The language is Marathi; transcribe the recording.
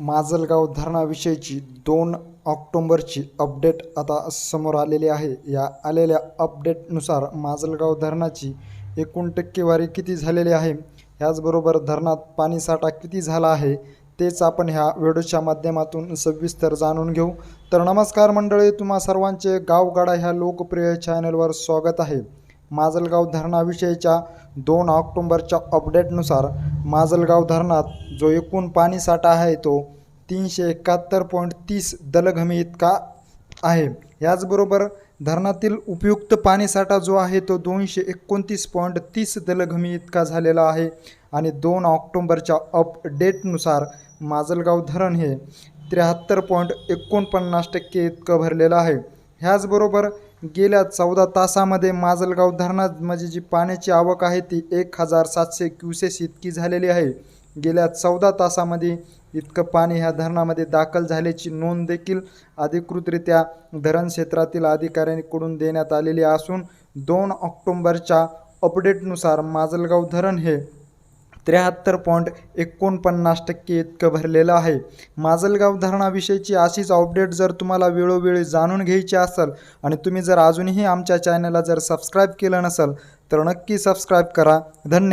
माजलगाव धरणाविषयीची दोन ऑक्टोंबरची अपडेट आता समोर आलेली आहे. या आलेल्या अपडेटनुसार माजलगाव धरणाची एकूण टक्केवारी किती झालेली आहे? ह्याचबरोबर धरणात पाणीसाठा किती झाला आहे? तेच आपण ह्या व्हिडिओच्या माध्यमातून सविस्तर जाणून घेऊ. तर नमस्कार मंडळी तुम्हा सर्वांचे गावगाडा ह्या लोकप्रिय चॅनलवर स्वागत आहे. माजलगाव धरणाविषयीच्या दोन ऑक्टोंबरच्या अपडेटनुसार माजलगाव धरणात जो एकूण पाणीसाठा आहे तो तीनशे एकाहत्तर पॉईंट तीस दलघमी इतका आहे. याचबरोबर धरणातील उपयुक्त पाणीसाठा जो आहे तो दोनशे एकोणतीस पॉईंट तीस दलघमी इतका झालेला आहे. आणि दोन ऑक्टोंबरच्या अपडेटनुसार माजलगाव धरण हे त्र्याहत्तर पॉईंट एकोणपन्नास टक्के इतकं भरलेलं आहे. ह्याचबरोबर गेल्या चौदा तासामध्ये माजलगाव धरणात म्हणजे जी पाण्याची आवक आहे ती एक हजार सातशे क्युसेस इतकी झालेली आहे. गेल्या चौदा तासामध्ये इतकं पाणी ह्या धरणामध्ये दाखल झाल्याची नोंद देखील अधिकृतरित्या धरण क्षेत्रातील अधिकाऱ्यांकडून देण्यात आलेली असून दोन ऑक्टोंबरच्या अपडेटनुसार माजलगाव धरण हे त्र्याहत्तर पॉईंट एकोणपन्नास टक्के इतकं भरलेलं आहे. माजलगाव धरणाविषयीची अशीच अपडेट जर तुम्हाला वेळोवेळी जाणून घ्यायची असेल आणि तुम्ही जर अजूनही आमच्या चॅनलला जर सबस्क्राईब केलं नसेल तर नक्की सबस्क्राईब करा. धन्यवाद.